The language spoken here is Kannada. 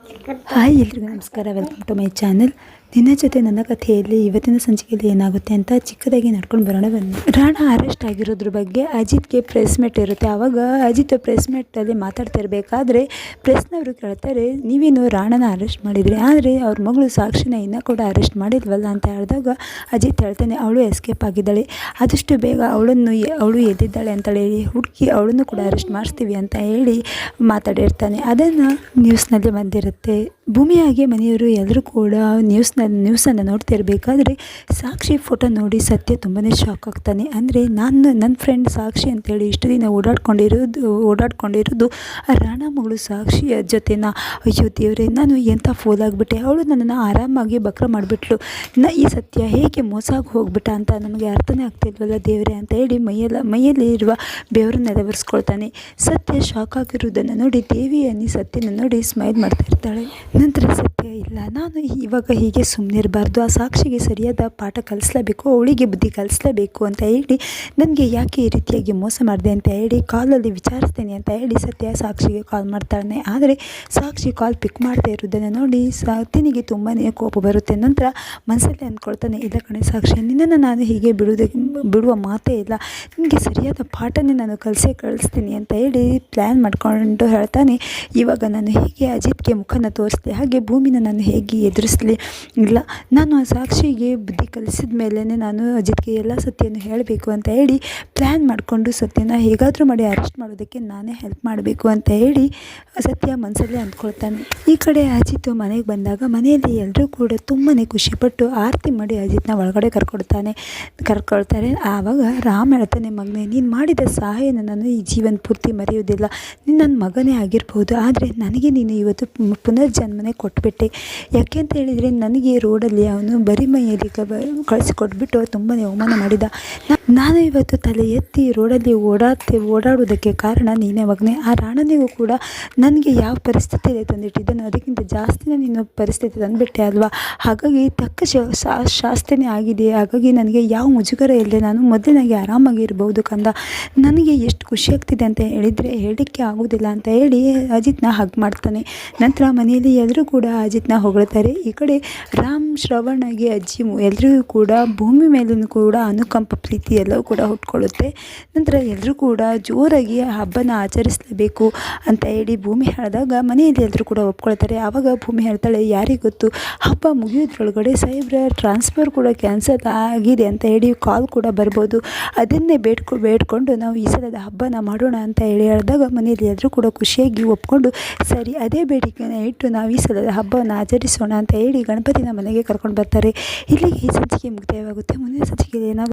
ಹಾಯ್ ಎಲ್ರಿಗೂ ನಮಸ್ಕಾರ. ವೆಲ್ಕಮ್ ಟು ಮೈ ಚಾನಲ್ ನಿನ್ನ ಜೊತೆ ನನ್ನ ಕಥೆಯಲ್ಲಿ, ಇವತ್ತಿನ ಸಂಚಿಕೆಯಲ್ಲಿ ಏನಾಗುತ್ತೆ ಅಂತ ಚಿಕ್ಕದಾಗಿ ನಡ್ಕೊಂಡು ಬರೋಣ ಬನ್ನಿ. ರಾಣ ಅರೆಸ್ಟ್ ಆಗಿರೋದ್ರ ಬಗ್ಗೆ ಅಜಿತ್ಗೆ ಪ್ರೆಸ್ ಮೀಟ್ ಇರುತ್ತೆ. ಆವಾಗ ಅಜಿತ್ ಪ್ರೆಸ್ ಮೀಟಲ್ಲಿ ಮಾತಾಡ್ತಿರ್ಬೇಕಾದ್ರೆ ಪ್ರೆಸ್ನವರು ಕೇಳ್ತಾರೆ, ನೀವೇನು ರಾಣನ ಅರೆಸ್ಟ್ ಮಾಡಿದ್ರಿ? ಆದರೆ ಅವ್ರ ಮಗಳು ಸಾಕ್ಷಿನ ಇನ್ನೂ ಕೂಡ ಅರೆಸ್ಟ್ ಮಾಡಿದ್ವಲ್ಲ ಅಂತ ಹೇಳಿದಾಗ ಅಜಿತ್ ಹೇಳ್ತಾನೆ, ಅವಳು ಎಸ್ಕೇಪ್ ಆಗಿದ್ದಾಳೆ. ಆದಷ್ಟು ಬೇಗ ಅವಳನ್ನು ಅವಳು ಎದ್ದಿದ್ದಾಳೆ ಅಂತೇಳಿ ಹುಡುಕಿ ಅವಳನ್ನು ಕೂಡ ಅರೆಸ್ಟ್ ಮಾಡಿಸ್ತೀವಿ ಅಂತ ಹೇಳಿ ಮಾತಾಡಿರ್ತಾನೆ. ಅದನ್ನು ನ್ಯೂಸ್ನಲ್ಲಿ ಬಂದಿರುತ್ತೆ. ಭೂಮಿಯಾಗೆ ಮನೆಯವರು ಎಲ್ಲರೂ ಕೂಡ ನ್ಯೂಸ್ನ ನ್ಯೂಸನ್ನು ನೋಡ್ತಿರ್ಬೇಕಾದ್ರೆ ಸಾಕ್ಷಿ ಫೋಟೋ ನೋಡಿ ಸತ್ಯ ತುಂಬಾ ಶಾಕ್ ಆಗ್ತಾನೆ. ಅಂದರೆ ನಾನು ನನ್ನ ಫ್ರೆಂಡ್ ಸಾಕ್ಷಿ ಅಂತೇಳಿ ಇಷ್ಟು ದಿನ ಓಡಾಡ್ಕೊಂಡಿರೋದು ಓಡಾಡ್ಕೊಂಡಿರೋದು ರಾಣ ಮಗಳು ಸಾಕ್ಷಿಯ ಜೊತೆನ. ಅಯ್ಯೋ ದೇವರೇ, ನಾನು ಎಂಥ ಫೋಲ್ ಆಗಿಬಿಟ್ಟೆ. ಅವಳು ನನ್ನನ್ನು ಆರಾಮಾಗಿ ಬಕ್ರ ಮಾಡಿಬಿಟ್ಲು. ನ, ಈ ಸತ್ಯ ಹೇಗೆ ಮೋಸ ಆಗಿ ಹೋಗ್ಬಿಟ್ಟ ಅಂತ ನಮಗೆ ಅರ್ಥನೇ ಆಗ್ತಿಲ್ವಲ್ಲ ದೇವರೇ ಅಂತ ಹೇಳಿ ಮೈಯಲ್ಲ ಮೈಯಲ್ಲಿ ಇರುವ ಬೆವರನ್ನೆಲ್ಲ ಒರೆಸ್ಕೊಳ್ತಾನೆ ಸತ್ಯ ಶಾಕ್ ಆಗಿರುವುದನ್ನು ನೋಡಿ ದೇವಿಯನ್ನಿ ಸತ್ಯನ ನೋಡಿ ಸ್ಮೈಲ್ ಮಾಡ್ತಾ ಇರ್ತಾಳೆ. ನಂತರ ಸತ್ಯ ಇಲ್ಲ. ನಾನು ಇವಾಗ ಹೀಗೆ ಸುಮ್ಮನಿರಬಾರ್ದು ಆ ಸಾಕ್ಷಿಗೆ ಸರಿಯಾದ ಪಾಠ ಕಲಿಸ್ಲೇಬೇಕು, ಅವಳಿಗೆ ಬುದ್ಧಿ ಕಲಿಸ್ಲೇಬೇಕು ಅಂತ ಹೇಳಿ ನನಗೆ ಯಾಕೆ ಈ ರೀತಿಯಾಗಿ ಮೋಸ ಮಾಡಿದೆ ಅಂತ ಹೇಳಿ, ಕಾಲಲ್ಲಿ ವಿಚಾರಿಸ್ತೇನೆ ಅಂತ ಹೇಳಿ ಸತ್ಯ ಸಾಕ್ಷಿಗೆ ಕಾಲ್ ಮಾಡ್ತಾಳೆ. ಆದರೆ ಸಾಕ್ಷಿ ಕಾಲ್ ಪಿಕ್ ಮಾಡದೇ ಇರೋದನ್ನು ನೋಡಿ ಸತ್ಯನಿಗೆ ತುಂಬಾ ಕೋಪ ಬರುತ್ತೆ. ನಂತರ ಮನಸ್ಸಲ್ಲಿ ಅಂದ್ಕೊಳ್ತಾನೆ, ಇಲ್ಲ ಕಣೆ ಸಾಕ್ಷಿ, ನಿನ್ನನ್ನು ನಾನು ಹೀಗೆ ಬಿಡುವುದಕ್ಕೆ ಬಿಡುವ ಮಾತೇ ಇಲ್ಲ. ನಿಮಗೆ ಸರಿಯಾದ ಪಾಠನೇ ನಾನು ಕಲಿಸೇ ಕಳಿಸ್ತೀನಿ ಅಂತ ಹೇಳಿ ಪ್ಲ್ಯಾನ್ ಮಾಡಿಕೊಂಡು ಹೇಳ್ತಾನೆ. ಇವಾಗ ನಾನು ಹೇಗೆ ಅಜಿತ್ಗೆ ಮುಖನ ತೋರಿಸ್ದೆ, ಹಾಗೆ ಭೂಮಿನ ನಾನು ಹೇಗೆ ಎದುರಿಸಲಿ? ಇಲ್ಲ, ನಾನು ಆ ಸಾಕ್ಷಿಗೆ ಬುದ್ಧಿ ಕಲಿಸಿದ ಮೇಲೇ ನಾನು ಅಜಿತ್ಗೆ ಎಲ್ಲ ಸತ್ಯನ ಹೇಳಬೇಕು ಅಂತ ಹೇಳಿ ಪ್ಲ್ಯಾನ್ ಮಾಡಿಕೊಂಡು ಸತ್ಯನ ಹೇಗಾದರೂ ಮಾಡಿ ಅರೆಸ್ಟ್ ಮಾಡೋದಕ್ಕೆ ನಾನೇ ಹೆಲ್ಪ್ ಮಾಡಬೇಕು ಅಂತ ಹೇಳಿ ಸತ್ಯ ಮನಸ್ಸಲ್ಲೇ ಅಂದ್ಕೊಳ್ತಾನೆ. ಈ ಕಡೆ ಅಜಿತ್ ಮನೆಗೆ ಬಂದಾಗ ಮನೆಯಲ್ಲಿ ಎಲ್ಲರೂ ಕೂಡ ತುಂಬಾ ಖುಷಿಪಟ್ಟು ಆರತಿ ಮಾಡಿ ಅಜಿತ್ನ ಒಳಗಡೆ ಕರ್ಕೊಡ್ತಾನೆ, ಕರ್ಕೊಳ್ತಾರೆ. ಆವಾಗ ರಾಮ್ ಹೇಳ್ತಾನೆ, ಮಗನೇ, ನೀನು ಮಾಡಿದ ಸಹಾಯನ ನಾನು ಈ ಜೀವನ ಪೂರ್ತಿ ಮರೆಯೋದಿಲ್ಲ ನೀನು ನನ್ನ ಮಗನೇ ಆಗಿರ್ಬೋದು, ಆದರೆ ನನಗೆ ನೀನು ಇವತ್ತು ಪುನರ್ಜನ್ಮನೆ ಕೊಟ್ಬಿಟ್ಟೆ. ಯಾಕೆ ಅಂತ ಹೇಳಿದರೆ, ನನಗೆ ರೋಡಲ್ಲಿ ಅವನು ಬರಿ ಮೈಯಲ್ಲಿ ಕಳಿಸಿಕೊಟ್ಬಿಟ್ಟು ತುಂಬಾ ಅವಮಾನ ಮಾಡಿದ. ನಾನು ಇವತ್ತು ತಲೆ ಎತ್ತಿ ರೋಡಲ್ಲಿ ಓಡಾಡ್ತಿ, ಓಡಾಡುವುದಕ್ಕೆ ಕಾರಣ ನೀನೇ ಮಗನೇ. ಆ ರಾಣನಿಗೂ ಕೂಡ ನನಗೆ ಯಾವ ಪರಿಸ್ಥಿತಿಯಲ್ಲಿ ತಂದಿಟ್ಟಿದ್ದಾನೋ, ಅದಕ್ಕಿಂತ ಜಾಸ್ತಿನೇ ನೀನು ಪರಿಸ್ಥಿತಿ ತಂದುಬಿಟ್ಟೆ ಅಲ್ವಾ? ಹಾಗಾಗಿ ತಕ್ಕ ಶಾಸ್ತ್ರನೇ ಆಗಿದೆ. ಹಾಗಾಗಿ ನನಗೆ ಯಾವ ಮುಜುಗರ ಇಲ್ಲದೆ ನಾನು ಮೊದಲಿನಾಗೆ ಆರಾಮಾಗಿ ಇರ್ಬೋದು ಕಂದ. ನನಗೆ ಎಷ್ಟು ಖುಷಿ ಆಗ್ತಿದೆ ಅಂತ ಹೇಳಿದರೆ ಹೇಳಲಿಕ್ಕೆ ಆಗೋದಿಲ್ಲ ಅಂತ ಹೇಳಿ ಅಜಿತ್ನ ಹಗ್ ಮಾಡ್ತಾನೆ. ನಂತರ ಮನೆಯಲ್ಲಿ ಎಲ್ಲರೂ ಕೂಡ ಅಜಿತ್ನ ಹೊಗಳ್ತಾರೆ. ಈ ಕಡೆ ರಾಮ್ ಶ್ರವಣಗೆ ಅಜ್ಜಿ ಎಲ್ಲರಿಗೂ ಕೂಡ ಭೂಮಿ ಮೇಲೂ ಕೂಡ ಅನುಕಂಪ ಪ್ರೀತಿ ಎಲ್ಲವೂ ಕೂಡ ಹುಟ್ಕೊಳ್ಳುತ್ತೆ. ನಂತರ ಎಲ್ಲರೂ ಕೂಡ ಜೋರಾಗಿ ಹಬ್ಬನ ಆಚರಿಸಲೇಬೇಕು ಅಂತ ಹೇಳಿ ಭೂಮಿ ಹೇಳಿದಾಗ ಮನೆಯಲ್ಲಿ ಎಲ್ಲರೂ ಕೂಡ ಒಪ್ಕೊಳ್ತಾರೆ. ಆವಾಗ ಭೂಮಿ ಹೇಳ್ತಾಳೆ ಯಾರಿಗೆ ಗೊತ್ತು, ಹಬ್ಬ ಮುಗಿಯೋದ್ರೊಳಗಡೆ ಸಾಹೇಬ್ರ ಟ್ರಾನ್ಸ್ಫರ್ ಕೂಡ ಕ್ಯಾನ್ಸಲ್ ಆಗಿದೆ ಅಂತ ಹೇಳಿ ಕಾಲ್ ಕೂಡ ಬರ್ಬೋದು. ಅದನ್ನೇ ಬೇಡ್ಕೊ, ಬೇಡ್ಕೊಂಡು ನಾವು ಈ ಸಲದ ಹಬ್ಬನ ಮಾಡೋಣ ಅಂತ ಹೇಳಿ ಹೇಳಿದಾಗ ಮನೆಯಲ್ಲಿ ಎಲ್ಲರೂ ಕೂಡ ಖುಷಿಯಾಗಿ ಒಪ್ಕೊಂಡು, ಸರಿ ಅದೇ ಬೇಡಿಕೆನ ಇಟ್ಟು ನಾವು ಈ ಸಲದ ಹಬ್ಬವನ್ನು ಆಚರಿಸೋಣ ಅಂತ ಹೇಳಿ ಗಣಪತಿನ ಮನೆಗೆ ಕರ್ಕೊಂಡು ಬರ್ತಾರೆ. ಇಲ್ಲಿಗೆ ಈ ಸಂಚಿಕೆ ಮುಕ್ತಾಯವಾಗುತ್ತೆ. ಮುಂದಿನ ಸಂಚಿಕೆಯಲ್ಲಿ ಏನಾಗುತ್ತೆ